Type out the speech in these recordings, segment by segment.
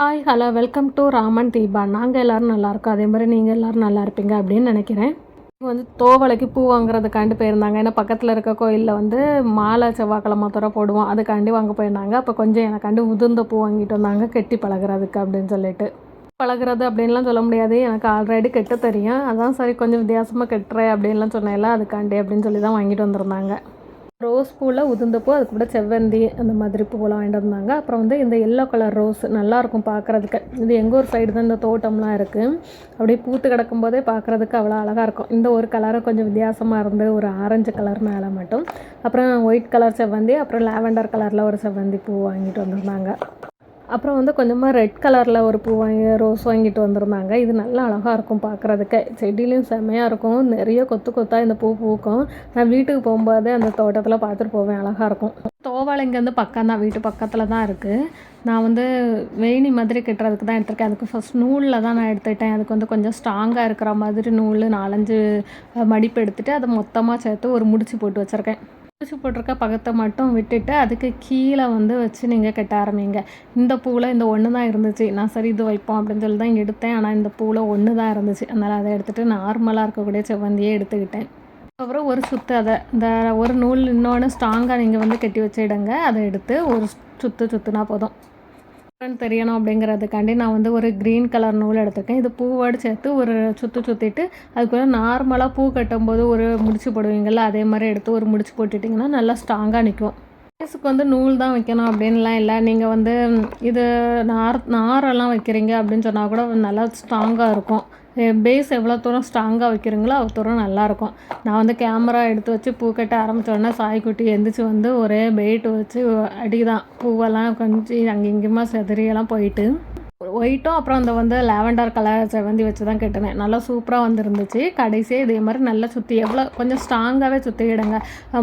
Hi hello welcome to Raman Deepa நாங்கள் எல்லோரும் நல்லாயிருக்கோம் அதே மாதிரி நீங்கள் எல்லோரும் நல்லா இருப்பீங்க அப்படின்னு நினைக்கிறேன். வந்து தோவலைக்கு பூ வாங்குறதுக்காண்டி போயிருந்தாங்க. ஏன்னா பக்கத்தில் இருக்க கோயிலில் வந்து மாலை செவ்வாய்க்கிழமை தூரம் போடுவோம். அதுக்காண்டி வாங்க போயிருந்தாங்க. அப்போ கொஞ்சம் எனக்காண்டி உதிர்ந்த பூ வாங்கிட்டு வந்தாங்க. கெட்டி பழகுறதுக்கு அப்படின்னு சொல்லிட்டு. பழகுறது அப்படின்லாம் சொல்ல முடியாது. எனக்கு ஆல்ரெடி கெட்ட தெரியும். அதான் சரி கொஞ்சம் வித்தியாசமாக கெட்டுறேன் அப்படின்லாம் சொன்னேன்ல. அதுக்காண்டி அப்படின்னு சொல்லி தான் வாங்கிட்டு வந்திருந்தாங்க. ரோஸ் பூவில் உதிர்ந்தப்போ அது கூட செவ்வந்தி அந்த மாதிரி பூவெல்லாம் வாங்கிட்டு வந்தாங்க. அப்புறம் வந்து இந்த எல்லோ கலர் ரோஸ் நல்லாயிருக்கும் பார்க்குறதுக்கு இது எங்கள் ஊர் சைடு தான் இந்த தோட்டம்லாம் இருக்குது அப்படியே பூத்து கிடக்கும் போதே பார்க்குறதுக்கு அவ்வளோ அழகாக இருக்கும். இந்த ஒரு கலரை கொஞ்சம் வித்தியாசமாக இருந்து ஒரு ஆரஞ்சு கலர் மேலே மட்டும். அப்புறம் ஒயிட் கலர் செவ்வந்தி அப்புறம் லாவெண்டர் கலரில் ஒரு செவ்வந்தி பூ வாங்கிட்டு வந்திருந்தாங்க. அப்புறம் வந்து கொஞ்சமாக ரெட் கலரில் ஒரு பூ வாங்கி ரோஸ் வாங்கிட்டு வந்திருந்தாங்க. இது நல்லா அழகாக இருக்கும் பார்க்குறதுக்கு செடியிலையும் செம்மையாக இருக்கும். நிறைய கொத்து கொத்தாக இந்த பூ பூக்கும். நான் வீட்டுக்கு போகும்போது அந்த தோட்டத்தில் பார்த்துட்டு போவேன். அழகாக இருக்கும். தோவாளை இங்கேருந்து பக்கம் தான். வீட்டு பக்கத்தில் தான் இருக்குது நான் வந்து வேணி மாதிரி கட்டுறதுக்கு தான் எடுத்திருக்கேன். அதுக்கு ஃபஸ்ட் நூலில் தான் நான் எடுத்துக்கிட்டேன். அதுக்கு வந்து கொஞ்சம் ஸ்ட்ராங்காக இருக்கிற மாதிரி நூல் நாலஞ்சு மடிப்பு எடுத்துகிட்டு அதை மொத்தமாக சேர்த்து ஒரு முடிச்சு போட்டு வச்சுருக்கேன். ஊசி போட்டிருக்க பக்கத்தை மட்டும் விட்டுட்டு அதுக்கு கீழே வந்து வச்சு நீங்கள் கட்ட ஆரம்பிங்க. இந்த பூவில் இந்த ஒன்று தான் இருந்துச்சு. நான் சரி இது வைப்போம் அப்படின்னு சொல்லி தான் எடுத்தேன். ஆனால் இந்த பூவில் ஒன்று தான் இருந்துச்சு. அதனால் அதை எடுத்துகிட்டு நார்மலாக இருக்கக்கூடிய செவ்வந்தியே எடுத்துக்கிட்டேன். அப்புறம் ஒரு சுற்று அதை இந்த ஒரு நூல் இன்னொன்று ஸ்ட்ராங்காக நீங்கள் வந்து கட்டி வச்சிடுங்க அதை எடுத்து ஒரு சுற்று சுற்றுனா போதும். தெரியணும் அப்படிங்கிறதுக்காண்டி நான் வந்து ஒரு க்ரீன் கலர் நூல் எடுத்திருக்கேன். இது பூவோடு சேர்த்து ஒரு சுற்று சுற்றிட்டு அதுக்குள்ளே நார்மலாக பூ கட்டும்போது ஒரு முடிச்சு போடுவீங்கள்ல அதே மாதிரி எடுத்து ஒரு முடிச்சு போட்டுட்டிங்கன்னா நல்லா ஸ்ட்ராங்காக நிற்கும் ஃபேஸுக்கு வந்து நூல் தான் வைக்கணும் அப்படின்லாம் இல்லை. நீங்கள் வந்து இது நார் நாரெல்லாம் வைக்கிறீங்க அப்படின்னு சொன்னால் கூட நல்லா ஸ்ட்ராங்காக இருக்கும். பேஸ் எவ்வளோ தூரம் ஸ்ட்ராங்காக வைக்கிறீங்களோ அவ்வளோ தூரம் நல்லாயிருக்கும் நான் வந்து கேமரா எடுத்து வச்சு பூ கட்ட ஆரம்பித்தோடனே சாய்க்குட்டி எந்திரிச்சு வந்து ஒரே பெயிட்டு வச்சு அடி தான் பூவெல்லாம் கொஞ்சம் அங்கே இங்கேயுமா செதறியெல்லாம் போயிட்டு ஒயிட்டும் அப்புறம் அந்த வந்து லாவெண்டர் கலர் செவந்தி வச்சு தான் கட்டினேன். நல்லா சூப்பராக வந்துருந்துச்சு. கடைசியாக இதே மாதிரி நல்லா சுற்றி எவ்வளோ கொஞ்சம் ஸ்ட்ராங்காகவே சுற்றிடுங்க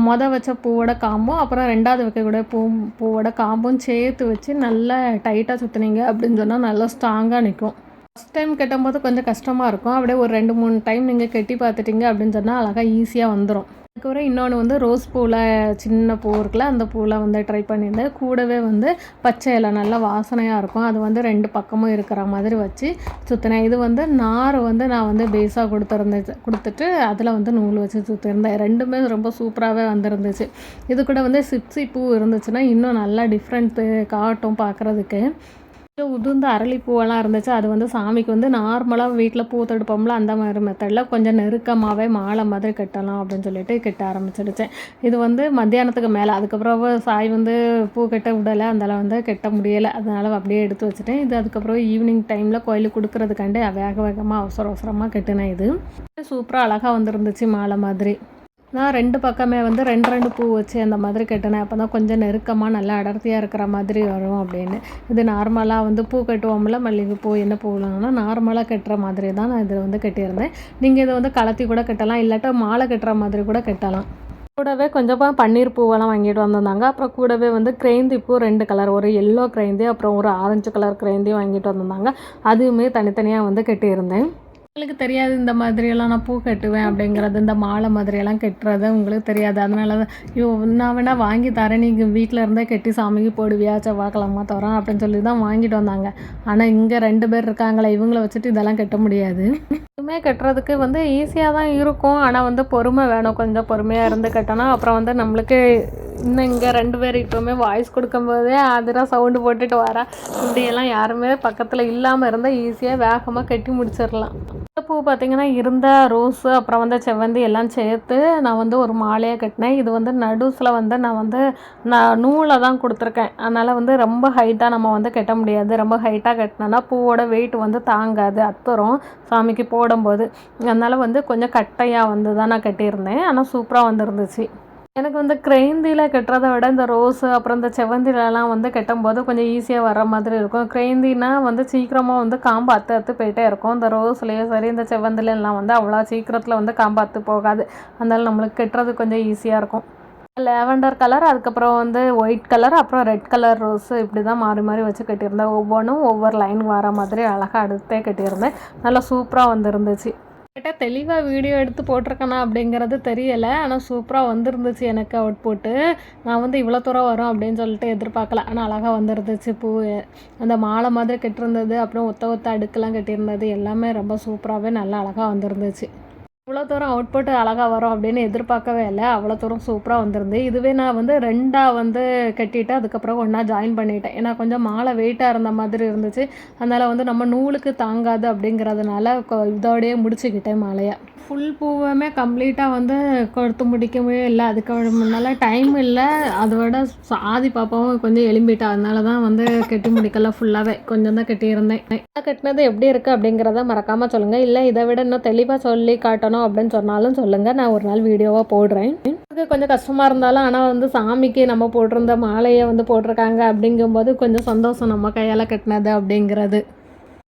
மொதல் வச்ச பூவோட காம்பும் அப்புறம் ரெண்டாவது வைக்கக்கூடிய பூ பூவோட காம்பும் சேர்த்து வச்சு நல்லா டைட்டாக சுற்றுனீங்க அப்படின்னு சொன்னால் நல்லா ஸ்ட்ராங்காக நிற்கும் ஃபஸ்ட் டைம் கட்டும்போது கொஞ்சம் கஷ்டமாக இருக்கும். அப்படியே ஒரு ரெண்டு மூணு டைம் நீங்கள் கட்டி பார்த்துட்டிங்க அப்படின்னு சொன்னால் அழகாக ஈஸியாக வந்துடும் அதுக்கப்புறம் இன்னொன்று வந்து ரோஸ் பூவில் சின்ன பூ இருக்குல்ல அந்த பூவில் வந்து ட்ரை பண்ணியிருந்தேன். கூடவே வந்து பச்சை இலை நல்லா வாசனையாக இருக்கும். அது வந்து ரெண்டு பக்கமும் இருக்கிற மாதிரி வச்சு சுற்றினேன் இது வந்து நார் வந்து நான் வந்து பேஸாக கொடுத்துருந்தேன் கொடுத்துட்டு அதில் வந்து நூல் வச்சு சுற்றிருந்தேன் ரெண்டுமே ரொம்ப சூப்பராகவே வந்துருந்துச்சு. இது கூட வந்து சிப்ஸி பூ இருந்துச்சுன்னா இன்னும் நல்லா டிஃப்ரெண்ட்டு காட்டும் பார்க்குறதுக்கு. உதிர்ந்த அரளிப்பூவெல்லாம் இருந்துச்சு. அது வந்து சாமிக்கு வந்து நார்மலாக வீட்டில் பூ தடுப்போம்ல அந்த மாதிரி மெத்தடில் கொஞ்சம் நெருக்கமாகவே மாலை மாதிரி கட்டலாம் அப்படின்னு சொல்லிட்டு கட்ட ஆரம்பிச்சிடுச்சேன் இது வந்து மத்தியானத்துக்கு மேலே. அதுக்கப்புறம் சாய் வந்து பூ கட்ட விடலை. அதனால் வந்து கட்ட முடியலை. அதனால் அப்படியே எடுத்து வச்சுட்டேன். இது அதுக்கப்புறம் ஈவினிங் டைமில் கோயிலுக்கு கொடுக்குறதுக்காண்டி வேக வேகமாக அவசர அவசரமாக கட்டினேன் இது. சூப்பராக அழகாக வந்துருந்துச்சு மாலை மாதிரி. நான் ரெண்டு பக்கமே வந்து ரெண்டு ரெண்டு பூ வச்சு அந்த மாதிரி கட்டினேன். அப்போ தான் கொஞ்சம் நெருக்கமாக நல்லா அடர்த்தியாக இருக்கிற மாதிரி வரும் அப்படின்னு. இது நார்மலாக வந்து பூ கட்டுவோம்ல மல்லிகைப்பூ என்ன பூலாம்னா நார்மலாக கட்டுற மாதிரி தான் நான் இதில் வந்து கட்டியிருந்தேன். நீங்கள் இதை வந்து கலத்தி கூட கட்டலாம் இல்லாட்டா மாலை கட்டுற மாதிரி கூட கட்டலாம். கூடவே கொஞ்சமாக பன்னீர் பூவெல்லாம் வாங்கிட்டு வந்திருந்தாங்க. அப்புறம் கூடவே வந்து கிரைந்தி பூ ரெண்டு கலர் ஒரு எல்லோ கிரைந்தி அப்புறம் ஒரு ஆரஞ்சு கலர் கிரைந்தி வாங்கிட்டு வந்திருந்தாங்க. அதுவுமே தனித்தனியாக வந்து கட்டியிருந்தேன். உங்களுக்கு தெரியாது இந்த மாதிரியெல்லாம் நான் பூ கட்டுவேன் அப்படிங்கிறது இந்த மாலை மாதிரியெல்லாம் கட்டுறது உங்களுக்கு தெரியாது. அதனால தான் ஐயோ நான் வேணால் வாங்கி தரேன். நீங்கள் வீட்டில் இருந்தே கட்டி சாமிக்கு போடுவியா? செவ்வாய்க்கிழமை தரோம் அப்படின்னு சொல்லி தான் வாங்கிட்டு வந்தாங்க. ஆனால் இங்கே ரெண்டு பேர் இருக்காங்களே இவங்கள வச்சுட்டு இதெல்லாம் கட்ட முடியாது. எதுவுமே கட்டுறதுக்கு வந்து ஈஸியாக தான் இருக்கும். ஆனால் வந்து பொறுமை வேணும். கொஞ்சம் பொறுமையாக இருந்து கட்டணும். அப்புறம் வந்து நம்மளுக்கு இன்னும் இங்கே ரெண்டு பேர் இப்போவுமே வாய்ஸ் கொடுக்கும்போதே அதிராக சவுண்டு போட்டுட்டு வரா. இப்படியெல்லாம் யாருமே பக்கத்தில் இல்லாமல் இருந்தால் ஈஸியாக வேகமாக கட்டி முடிச்சிடலாம். பூ பார்த்திங்கன்னா இருந்த ரோஸு அப்புறம் வந்து செவ்வந்தி எல்லாம் சேர்த்து நான் வந்து ஒரு மாலையாக கட்டினேன். இது வந்து நடுஸில் வந்து நான் வந்து நான் நூலை தான் கொடுத்துருக்கேன். அதனால் வந்து ரொம்ப ஹைட்டாக நம்ம வந்து கட்ட முடியாது. ரொம்ப ஹைட்டாக கட்டினோன்னா பூவோட வெயிட் வந்து தாங்காது அத்தரும் சாமிக்கு போடும்போது. அதனால் வந்து கொஞ்சம் கட்டையாக வந்து தான் நான் கட்டியிருந்தேன். ஆனால் சூப்பராக வந்துருந்துச்சு. எனக்கு வந்து கிரைந்தியில் கட்டுறத விட இந்த ரோஸு அப்புறம் இந்த செவந்திலலாம் வந்து கட்டும்போது கொஞ்சம் ஈஸியாக வர மாதிரி இருக்கும். கிரைந்தினா வந்து சீக்கிரமாக வந்து காம்பு அத்து அத்து போயிட்டே இருக்கும். இந்த ரோஸ்லேயும் சரி இந்த செவந்திலெல்லாம் வந்து அவ்வளோ சீக்கிரத்தில் வந்து காம்பு அத்து போகாது. அதனால் நம்மளுக்கு கட்டுறது கொஞ்சம் ஈஸியாக இருக்கும். லேவண்டர் கலர் அதுக்கப்புறம் வந்து ஒயிட் கலர் அப்புறம் ரெட் கலர் ரோஸு இப்படி தான் மாறி மாறி வச்சு கட்டியிருந்தேன். ஒவ்வொன்றும் ஒவ்வொரு லைன் வர மாதிரி அழகாக அடுத்தே கட்டியிருந்தேன். நல்லா சூப்பராக வந்துருந்துச்சு. கேட்டால் தெளிவாக வீடியோ எடுத்து போட்டிருக்கேனா அப்படிங்கிறது தெரியலை. ஆனால் சூப்பராக வந்துருந்துச்சு எனக்கு அவுட்புட்டு நான் வந்து இவ்வளோ தூரம் வரும் அப்படின்னு சொல்லிட்டு எதிர்பார்க்கல. ஆனால் அழகாக வந்துருந்துச்சு பூ. அந்த மாலை மாதிரி கட்டிருந்தது அப்புறம் ஒத்த ஒத்த அடுக்கெல்லாம் கட்டியிருந்தது எல்லாமே ரொம்ப சூப்பராகவே நல்லா அழகாக வந்துருந்துச்சு. இவ்வளோ தூரம் அவுட்புட் அழகாக வரும் அப்படின்னு எதிர்பார்க்கவே இல்லை. அவ்வளோ தூரம் சூப்பராக வந்திருந்து இதுவே நான் வந்து ரெண்டாக வந்து கட்டிட்டு அதுக்கப்புறம் ஒன்றா ஜாயின் பண்ணிட்டேன். ஏன்னா கொஞ்சம் மாலை வெயிட்டாக இருந்த மாதிரி இருந்துச்சு. அதனால் வந்து நம்ம நூலுக்கு தாங்காது அப்படிங்கிறதுனால கொ- முடிச்சுக்கிட்டேன் மாலையை. ஃபுல் பூவுமே கம்ப்ளீட்டாக வந்து கொடுத்து முடிக்கவே இல்லை. அதுக்கு முன்னால் டைம் இல்லை. அதோட ஆதி பாப்பாவும் கொஞ்சம் எலும்பிட்டா. அதனால தான் வந்து கட்டி முடிக்கல ஃபுல்லாகவே கொஞ்சம் தான் கட்டியிருந்தேன். கட்டினது எப்படி இருக்குது அப்படிங்கிறத மறக்காமல் சொல்லுங்கள் இல்லை இதை விட இன்னும் தெளிவாக சொல்லி காட்டணும். அப்படின்னு சொன்னாலும் சொல்லுங்கள் நான் ஒரு நாள் வீடியோவாக போடுறேன். எனக்கு கொஞ்சம் கஷ்டமாக இருந்தாலும் ஆனால் வந்து சாமிக்கு நம்ம போட்டிருந்த மாலையை வந்து போட்டிருக்காங்க அப்படிங்கும்போது கொஞ்சம் சந்தோஷம் நம்ம கையால் கட்டினது அப்படிங்கிறது.